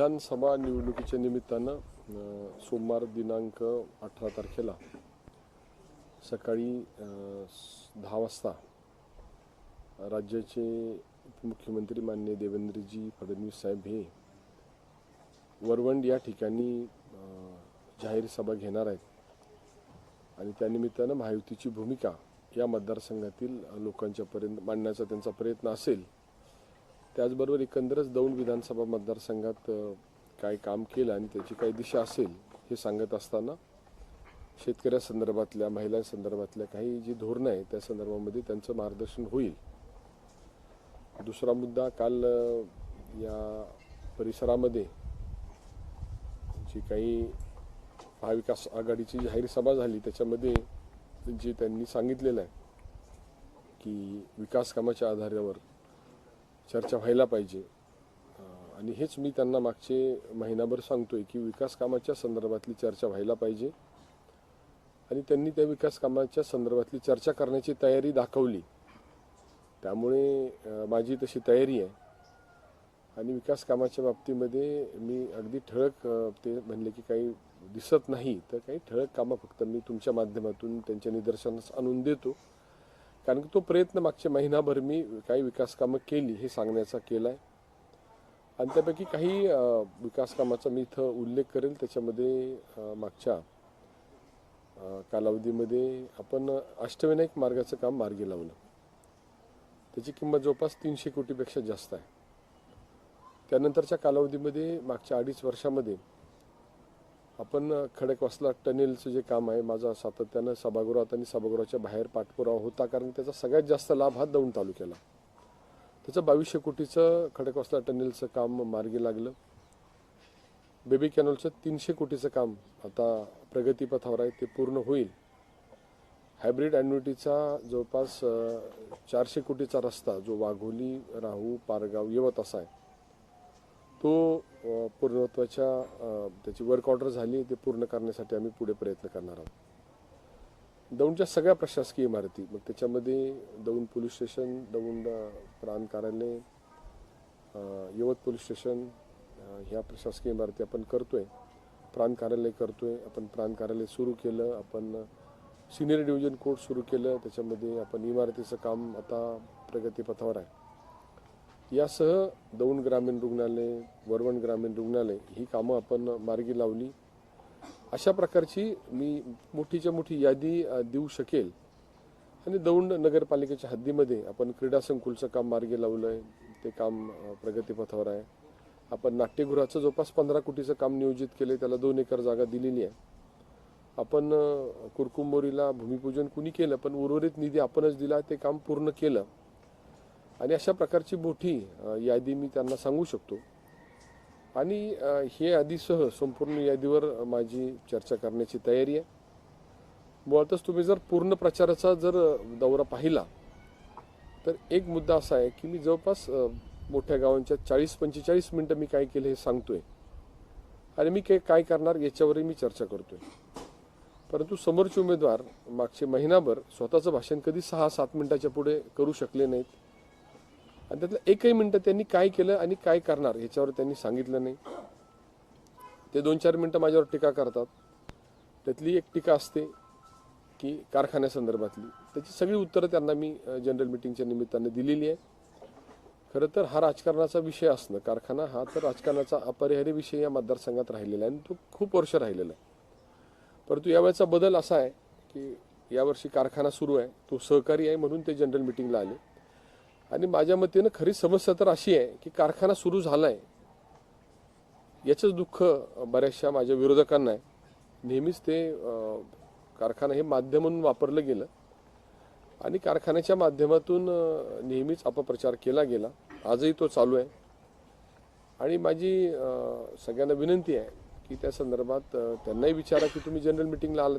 विधानसभा निवडणुकीच्या निमित्तानं सोमवार दिनांक अठरा तारखेला सकाळी दहा वाजता राज्याचे उपमुख्यमंत्री माननीय देवेंद्रजी फडणवीस साहेब हे वरवंड या ठिकाणी जाहीर सभा घेणार आहेत. आणि त्यानिमित्तानं महायुतीची भूमिका या मतदारसंघातील लोकांच्यापर्यंत मांडण्याचा त्यांचा प्रयत्न असेल त्याचबरोबर एकंदरच दौंड विधानसभा मतदारसंघात काय काम केलं आणि त्याची काही दिशा असेल हे सांगत असताना शेतकऱ्यासंदर्भातल्या महिलांसंदर्भातल्या काही जी धोरणं आहे त्या संदर्भामध्ये त्यांचं मार्गदर्शन होईल. दुसरा मुद्दा काल या परिसरामध्ये जी काही महाविकास आघाडीची जाहीर सभा झाली त्याच्यामध्ये जे त्यांनी सांगितलेलं आहे की विकास कामाच्या आधारावर चर्चा व्हायला पाहिजे. आणि हेच मी त्यांना मागचे महिनाभर सांगतोय की विकास कामाच्या संदर्भातली चर्चा व्हायला पाहिजे. आणि त्यांनी त्या विकास कामाच्या संदर्भातली चर्चा करण्याची तयारी दाखवली. त्यामुळे माझी तशी तयारी आहे. आणि विकास कामाच्या बाबतीमध्ये मी अगदी ठळक ते म्हणले की काही दिसत नाही तर काही ठळक कामं फक्त मी तुमच्या माध्यमातून त्यांच्या निदर्शनास आणून देतो. कारण की तो प्रयत्न मागच्या महिनाभर मी काही विकास कामं केली हे सांगण्याचा केला आहे. आणि त्यापैकी काही विकास कामाचा मी इथं उल्लेख करेल. त्याच्यामध्ये मागच्या कालावधीमध्ये आपण अष्टविनायक मार्गाचं काम मार्गी लावलं. त्याची किंमत जवळपास तीनशे कोटीपेक्षा जास्त आहे. त्यानंतरच्या कालावधीमध्ये मागच्या अडीच वर्षामध्ये आपण खडकवासला टनेलचं जे काम आहे माझा सातत्यानं सभागृहात आणि सभागृहाच्या बाहेर पाठपुरावा होता कारण त्याचा सगळ्यात जास्त लाभ हा दौंड तालुक्याला. त्याचं बावीसशे कोटीचं खडकवासला टनेलचं काम मार्गी लागलं. बेबी कॅनलचं तीनशे कोटीचं काम आता प्रगतीपथावर आहे ते पूर्ण होईल. हायब्रिड ॲन्युटीचा जवळपास चारशे कोटीचा रस्ता जो वाघोली राहू पारगाव यवत असा आहे तो पूर्णत्वाच्या त्याची वर्क ऑर्डर झाली ते पूर्ण करण्यासाठी आम्ही पुढे प्रयत्न करणार आहोत. दौंडच्या सगळ्या प्रशासकीय इमारती मग त्याच्यामध्ये दौंड पोलीस स्टेशन दौंड प्राण प्रांत कार्यालय यवत पोलीस स्टेशन ह्या प्रशासकीय इमारती आपण करतोय. प्रांत कार्यालय करतोय. आपण प्रांत कार्यालय सुरू केलं आपण सिनियर डिव्हिजन कोर्ट सुरू केलं. त्याच्यामध्ये आपण इमारतीचं काम आता प्रगतीपथावर आहे. यासह दौंड ग्रामीण रुग्णालय वरवण ग्रामीण रुग्णालय ही कामं आपण मार्गी लावली. अशा प्रकारची मी मोठीच्या मोठी यादी देऊ शकेल. आणि दौंड नगरपालिकेच्या हद्दीमध्ये आपण क्रीडा संकुलचं काम मार्गी लावलं आहे ते काम प्रगतीपथावर आहे. आपण नाट्यगृहाचं जवळपास पंधरा कोटीचं काम नियोजित केलं त्याला दोन एकर जागा दिलेली आहे. आपण कुरकुंबोरीला भूमिपूजन कुणी केलं? पण उर्वरित निधी आपणच दिला. ते काम पूर्ण केलं. आणि अशा प्रकारची मोठी यादी मी त्यांना सांगू शकतो. आणि हे यादीसह संपूर्ण यादीवर माझी चर्चा करण्याची तयारी आहे. मुळातच तुम्ही जर पूर्ण प्रचाराचा जर दौरा पाहिला तर एक मुद्दा असा आहे की मी जवळपास मोठ्या गावांच्या चाळीस पंचेचाळीस मिनटं मी काय केलं हे सांगतोय. आणि मी काय काय करणार याच्यावरही मी चर्चा करतोय. परंतु समोरचे उमेदवार मागचे महिनाभर स्वतःचं भाषण कधी सहा सात मिनिटाच्या पुढे करू शकले नाहीत. आणि त्यातलं एकही मिनिटं त्यांनी काय केलं आणि काय करणार ह्याच्यावर त्यांनी सांगितलं नाही. ते दोन चार मिनटं माझ्यावर टीका करतात. त्यातली एक टीका असते की कारखान्यासंदर्भातली त्याची सगळी उत्तरं त्यांना मी जनरल मिटिंगच्या निमित्ताने दिलेली आहे. खरं तर हा राजकारणाचा विषय असणं कारखाना हा तर राजकारणाचा अपरिहार्य विषय या मतदारसंघात राहिलेला आहे आणि तो खूप वर्ष राहिलेला आहे. परंतु यावेळेचा बदल असा आहे की यावर्षी कारखाना सुरू आहे तो सहकारी आहे म्हणून ते जनरल मिटिंगला आले. आणि माझ्या मतेनं खरी समस्या तर अशी आहे की कारखाना सुरू झाला आहे याचंच दुःख बऱ्याचशा माझ्या विरोधकांना आहे. नेहमीच ते कारखाना हे माध्यम म्हणून वापरलं गेलं. आणि कारखान्याच्या माध्यमातून नेहमीच अपप्रचार केला गेला. आजही तो चालू आहे. आणि माझी सगळ्यांना विनंती आहे की त्या संदर्भात त्यांनाही विचारा की तुम्ही जनरल मिटिंगला आला